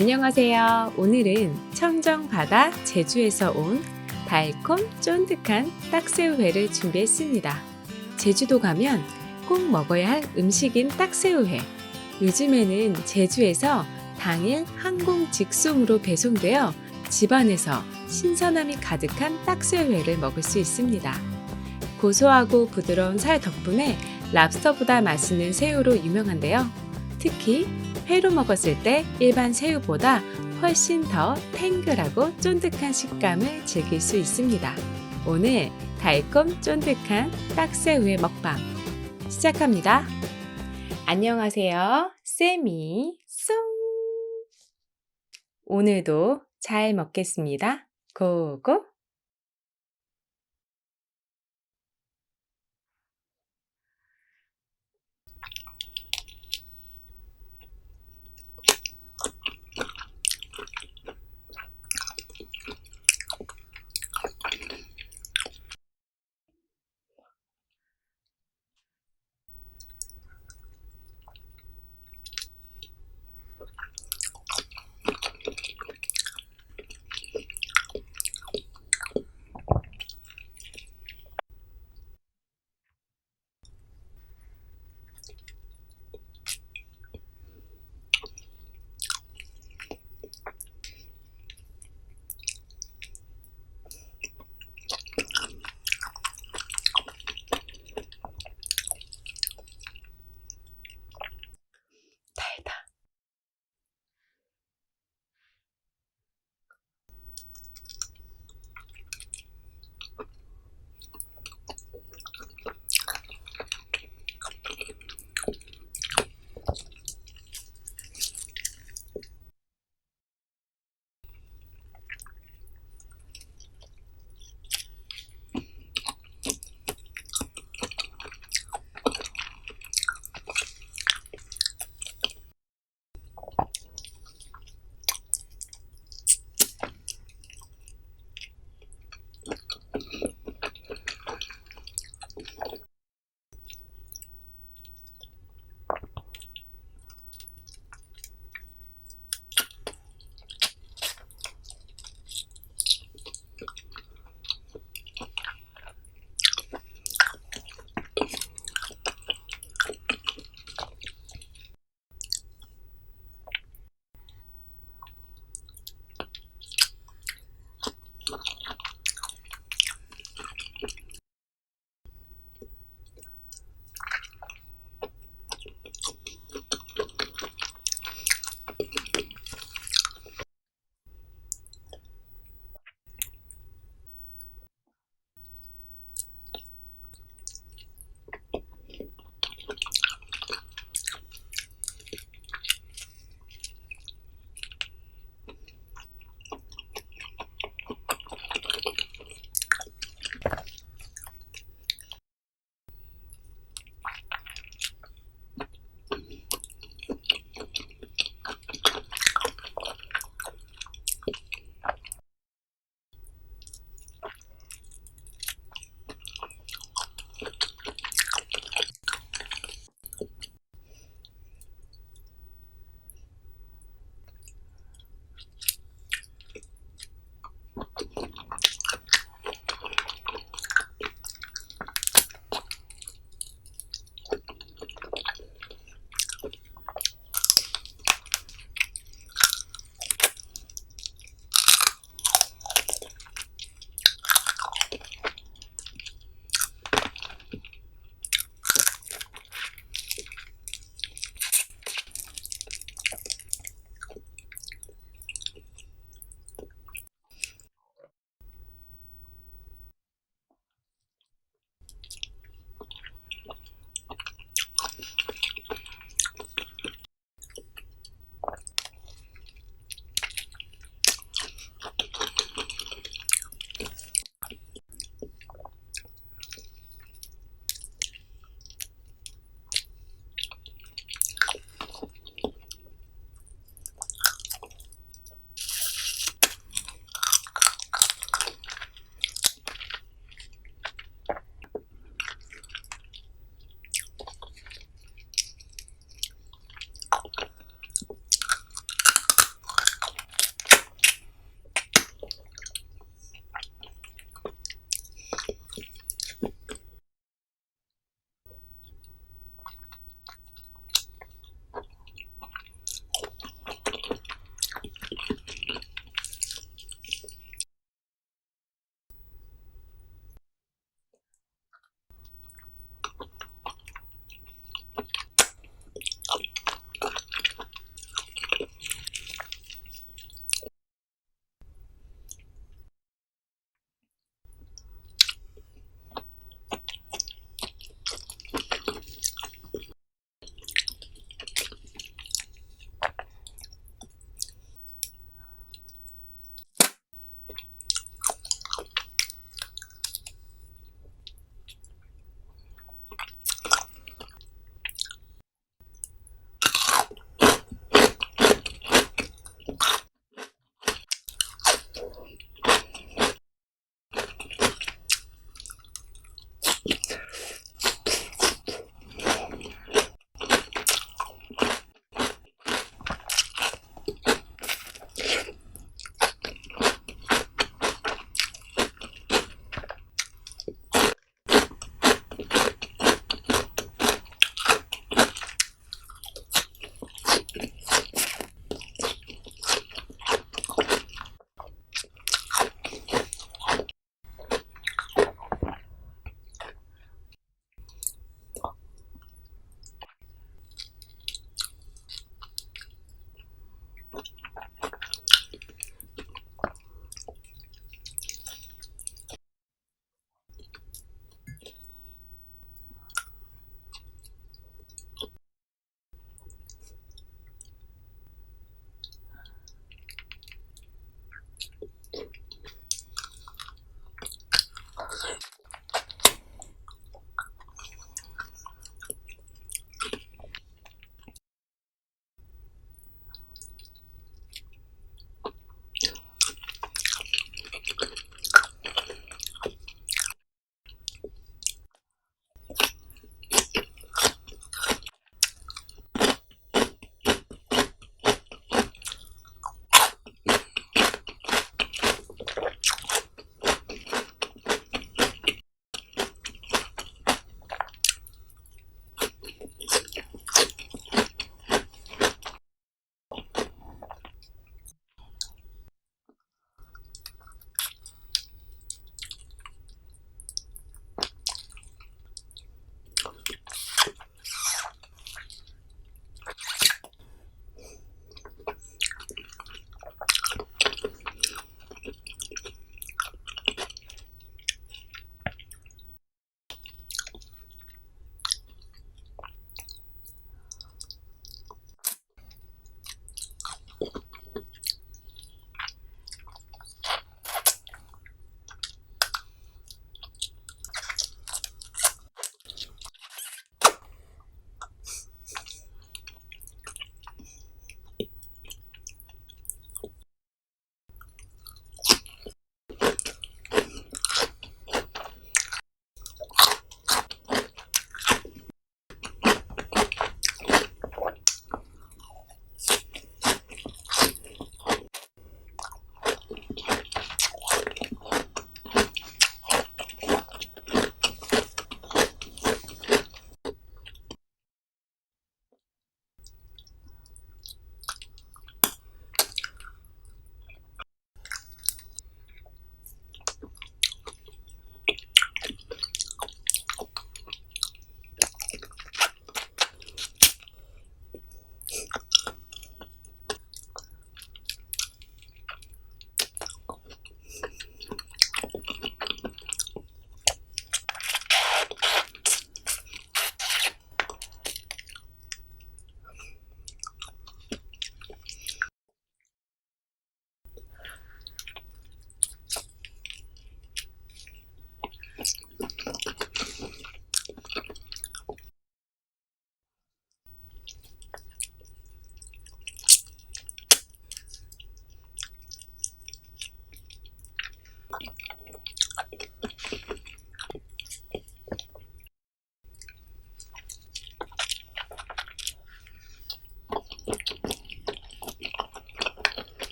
안녕하세요. 오늘은 청정 바다 제주에서 온 달콤 쫀득한 딱새우회를 준비했습니다. 제주도 가면 꼭 먹어야 할 음식인 딱새우회. 요즘에는 제주에서 당일 항공 직송으로 배송되어 집안에서 신선함이 가득한 딱새우회를 먹을 수 있습니다. 고소하고 부드러운 살 덕분에 랍스터보다 맛있는 새우로 유명한데요. 특히 회로 먹었을 때 일반 새우보다 훨씬 더 탱글하고 쫀득한 식감을 즐길 수 있습니다. 오늘 달콤 쫀득한 딱새우의 먹방 시작합니다. 안녕하세요. 쌤이 송! 오늘도 잘 먹겠습니다. 고고!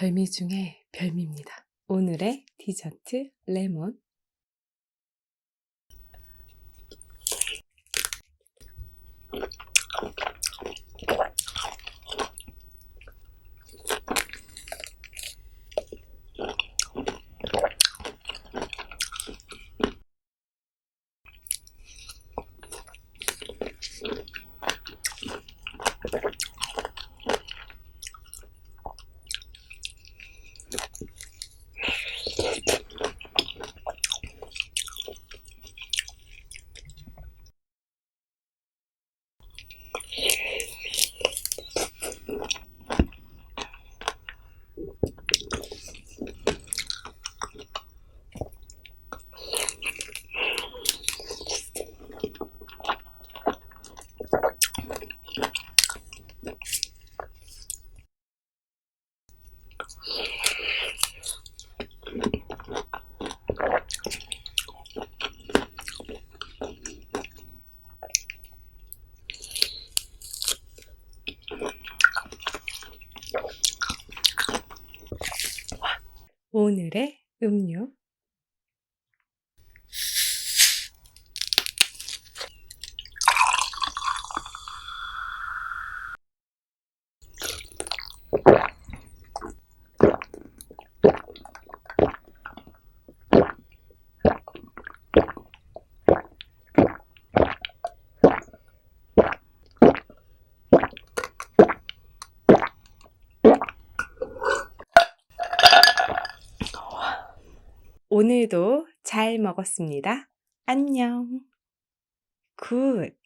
별미 중에 별미입니다. 오늘의 디저트 레몬. 오늘의 음료. 오늘도 잘 먹었습니다. 안녕. 굿.